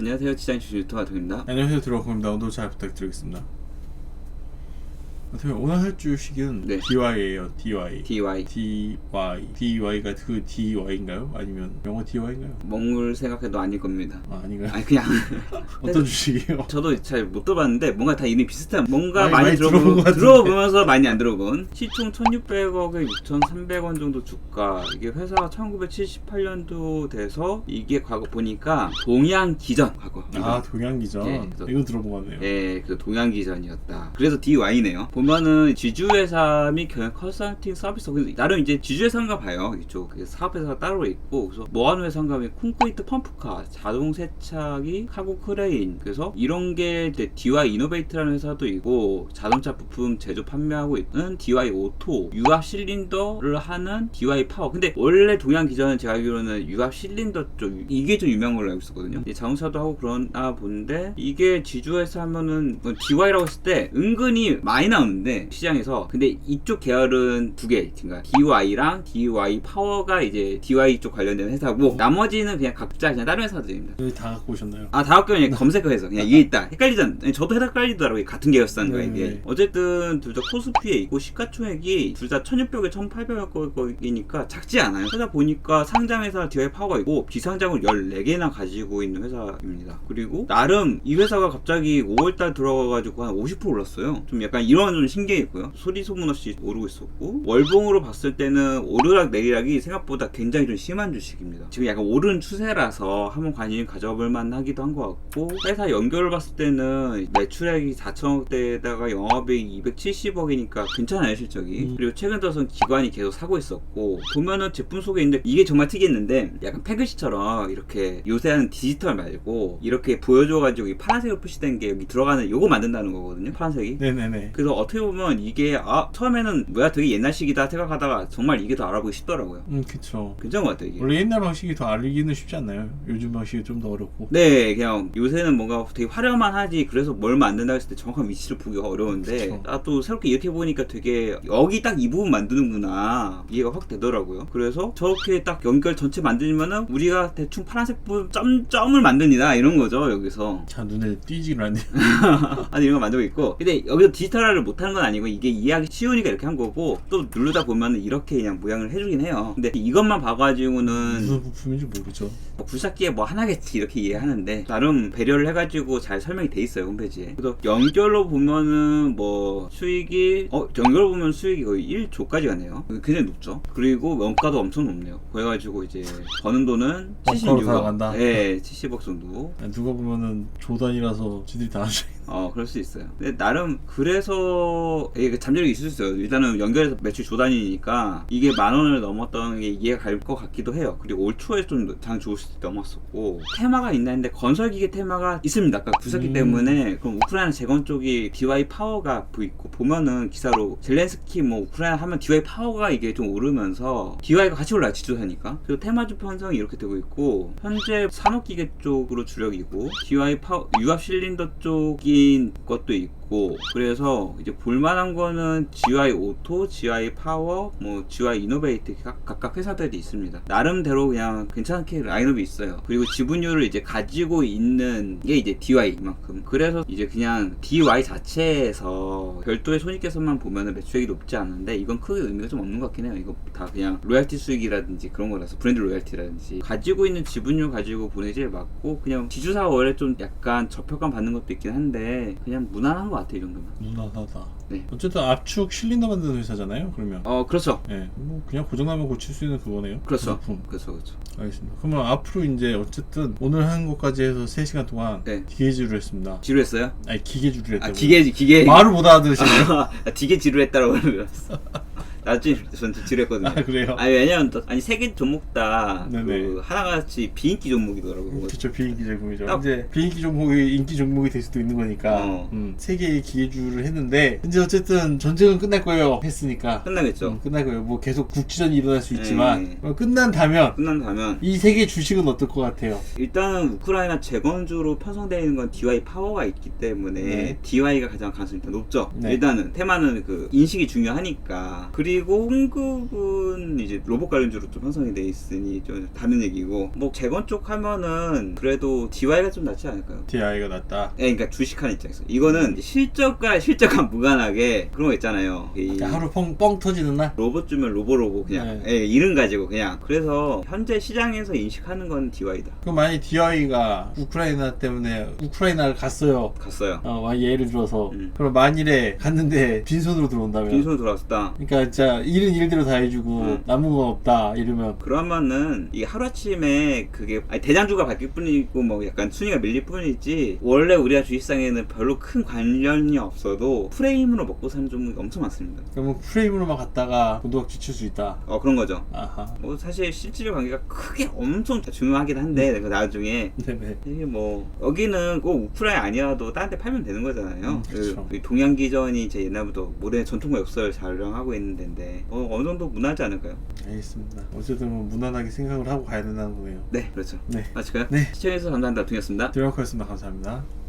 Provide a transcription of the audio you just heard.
안녕하세요. 디자인 주주 유튜버 동입니다. 안녕하세요. 들어봅니다. 오늘 잘 부탁드리겠습니다 어떻게 오늘 할 주식은 네. DY예요 DY DY DY DY가 그 DY인가요? 아니면 영어 DY인가요? 몽을 생각해도 아닐 겁니다 아 아닌가요? 아니 그냥 어떤 주식이에요? 저도 잘 못 들어봤는데 뭔가 다 이름이 비슷한 뭔가 많이- 많이, 많이 들어보, 들어본 것. 들어보면서 많이 안 들어본 시총 1600억에 6,300원 정도 주가 이게 회사가 1978년도 돼서 이게 과거 보니까 동양기전 과거 아 동양기전 예, 이건 들어본 것 같네요 예, 그 동양기전이었다. 그래서 DY네요. 보면은 지주회사 및 경영 컨설팅 서비스, 나름 이제 지주회사인가 봐요. 이쪽 그 사업회사가 따로 있고, 그래서 뭐하는 회사인가 하면 콘크리트 펌프카, 자동 세차기, 카고 크레인. 그래서 이런 게 DY 이노베이트라는 회사도 있고, 자동차 부품 제조 판매하고 있는 DY 오토, 유압 실린더를 하는 DY 파워. 근데 원래 동양기전은 제가 알기로는 유압 실린더 쪽 이게 좀 유명한 걸로 알고 있었거든요. 자동차도 하고 그러나 본데 이게 지주회사 하면은 DY라고 했을 때 은근히 많이 나오는 데 시장에서 근데 이쪽 계열은 두 개, 그러니까 DY랑 DY 파워가 이제 DY 쪽 관련된 회사고 나머지는 그냥 각자 그냥 다른 회사들입니다. 여기 다 갖고 오셨나요? 아, 다 학교 그냥 검색해서 그냥 이게 있다. 헷갈리잖아. 저도 헷갈리더라고요. 같은 계열사인 네, 이게. 네. 어쨌든 둘 다 코스피에 있고 시가총액이 둘 다 1600에 1800억 거이니까 작지 않아요. 그러다 보니까 상장 회사 DY 파워가 있고 비상장을 14개나 가지고 있는 회사입니다. 그리고 나름 이 회사가 갑자기 5월달 들어가가지고 한 50% 올랐어요. 좀 약간 이런 좀 신기했고요. 소리 소문 없이 오르고 있었고 월봉으로 봤을 때는 오르락 내리락이 생각보다 굉장히 좀 심한 주식입니다. 지금 약간 오른 추세라서 한번 관심 가져볼 만하기도 한 것 같고 회사 연결을 봤을 때는 매출액이 4천억대에다가 영업이익이 270억이니까 괜찮아요 실적이. 음. 그리고 최근 들어선 기관이 계속 사고 있었고 보면은 제품 속에 있는데 이게 정말 특이했는데 약간 패그시처럼 이렇게 요새 하는 디지털 말고 이렇게 보여줘가지고 이 파란색으로 표시된 게 여기 들어가는 요거 만든다는 거거든요 파란색이. 네네네 그래서 어떻게 보면 이게 아 처음에는 뭐야 되게 옛날식이다 생각하다가 정말 이게 더 알아보기 쉽더라고요. 음 그쵸 괜찮은 것 같아요 이게. 원래 옛날 방식이 더 알기는 쉽지 않나요? 요즘 방식이 좀 더 어렵고 네, 그냥 요새는 뭔가 되게 화려만 하지 그래서 뭘 만든다 했을 때 정확한 위치를 보기가 어려운데 그쵸. 아 또 새롭게 이렇게 보니까 되게 여기 딱 이 부분 만드는구나 이해가 확 되더라고요. 그래서 저렇게 딱 연결 전체 만들면은 우리가 대충 파란색 부분 점 점을 만듭니다 이런 거죠 여기서. 자 눈에 띄지를 않네요 아니 이런 거 만들고 있고 근데 여기서 디지털화를 못 하는 건 아니고 이게 이해하기 쉬우니까 이렇게 한 거고 또 누르다 보면 이렇게 그냥 모양을 해주긴 해요. 근데 이것만 봐가지고는 무슨 부품인지 모르죠. 뭐 굴삭기에 뭐 하나겠지 이렇게 이해하는데 나름 배려를 해가지고 잘 설명이 돼 있어요 홈페이지에. 그래서 연결로 보면은 뭐 수익이 어 연결로 보면 수익이 거의 1조까지 가네요. 굉장히 높죠. 그리고 원가도 엄청 높네요. 그래가지고 이제 버는 돈은 원가로 76억. 살아간다? 네 70억 정도. 누가 보면은 조단이라서 지들이 다 하죠 어 그럴 수 있어요. 근데 나름 그래서 이게 잠재력이 있을 수 있어요. 일단은 연결해서 매출 조단이니까 이게 만 원을 넘었던 게 이해가 갈 것 같기도 해요. 그리고 올 초에 좀장 좋을 수 넘었었고 테마가 있나 했는데 건설기계 테마가 있습니다. 아까 부석기 음. 때문에 그럼 우크라이나 재건 쪽이 DY 파워가 보이고 보면은 기사로 젤렌스키 뭐 우크라이나 하면 DY 파워가 이게 좀 오르면서 DY가 같이 올라요 지도사니까. 그리고 테마주 편성이 이렇게 되고 있고 현재 산업기계 쪽으로 주력이고 DY 파워 유압 실린더 쪽인 것도 있고 그래서 이제 볼만한 거는 GY 오토, GY 파워, 뭐 GY 이노베이트 각, 각각 회사들이 있습니다. 나름대로 그냥 괜찮게 라인업이 있어요. 그리고 지분율을 이제 가지고 있는 게 이제 DY만큼. 그래서 이제 그냥 DY 자체에서 별도의 손익계산만 보면은 매출액이 높지 않은데 이건 크게 의미가 좀 없는 것 같긴 해요. 이거 다 그냥 로얄티 수익이라든지 그런 거라서 브랜드 로얄티라든지 가지고 있는 지분율 가지고 보내지 맞고 그냥 지주사 원래 좀 약간 저평가 받는 것도 있긴 한데 그냥 무난한 것 같아요 이 정도면. 무난하다 네. 어쨌든 압축 실린더 만드는 회사잖아요 그러면 어 그렇죠. 예, 뭐 그냥 고장나면 고칠 수 있는 그거네요. 그렇죠. 부품. 그렇죠, 그렇죠. 알겠습니다. 그러면 앞으로 이제 어쨌든 오늘 한 것까지 해서 3시간 동안 네. 기계지를 했습니다. 지루했어요? 아니 했다고. 아 기계 기계 말을 못 알아들으시네요. 아, 기계 지루했다라고 그랬어. 나중에 전 지루했거든요. 아 그래요? 아니 왜냐면 또 아니 세 개 종목 다 네네. 그 하나같이 비인기 종목이더라고요. 그쵸 비인기 종목이죠. 딱- 이제 비인기 종목이 인기 종목이 될 수도 있는 거니까 어. 음, 세 개의 기계주를 했는데 이제 어쨌든 전쟁은 끝날 거예요. 했으니까 끝나겠죠. 음, 끝날 거예요. 뭐 계속 국지전이 일어날 수 있지만 네. 어, 끝난다면 끝난다면 이 세 개 주식은 어떨 것 같아요? 일단은 우크라이나 재건주로 편성되어 있는 건 DY 파워가 있기 때문에 네. DY가 가장 가능성이 더 높죠. 네. 일단은 테마는 그 인식이 중요하니까 그리고 한국은 이제 로봇 관련주로 좀 편성이 돼 있으니 좀 다른 얘기고 뭐 재건 쪽 하면은 그래도 DY가 좀 낫지 않을까요? DI가 낫다. 예, 그러니까 주식하는 입장에서 이거는 실적과 실적과 무관하게 그런 거 있잖아요. 이 그러니까 하루 뻥, 뻥 터지는 날? 로봇 주면 로보로보 그냥 네. 예, 이름 가지고 그냥 그래서 현재 시장에서 인식하는 건 DY다. 그럼 만약 DI가 우크라이나 때문에 우크라이나를 갔어요. 갔어요. 어, 만약 예를 들어서 음. 그럼 만일에 갔는데 빈손으로 들어온다면 빈손으로 들어왔다. 그러니까 진짜 일은 일대로 다 해주고 음. 남은 건 없다 이러면 그러면은 이게 하루아침에 그게 아니, 대장주가 바뀔 뿐이고 뭐 약간 순위가 밀릴 뿐이지 원래 우리가 주식상에는 별로 큰 관련이 없어도 프레임으로 먹고 사는 종목이 엄청 많습니다. 그러면 프레임으로만 갔다가 곤도박 지칠 수 있다. 어 그런 거죠. 아하. 뭐 사실 실질 관계가 크게 엄청 중요하긴 한데 그 나중에 네네. 이게 뭐 여기는 꼭 우크라이나 아니어도 다른 데 팔면 되는 거잖아요. 음, 그쵸. 그 동양기전이 제 옛날부터 오랜 전통과 역사를 자랑하고 있는 데 인데 어, 어느 정도 무난하지 않을까요? 알겠습니다. 어쨌든 뭐 무난하게 생각을 하고 가야 된다는 거네요. 네, 그렇죠. 네. 마칠까요? 네. 시청해주셔서 감사합니다. 동이었습니다. 드라마였습니다. 감사합니다.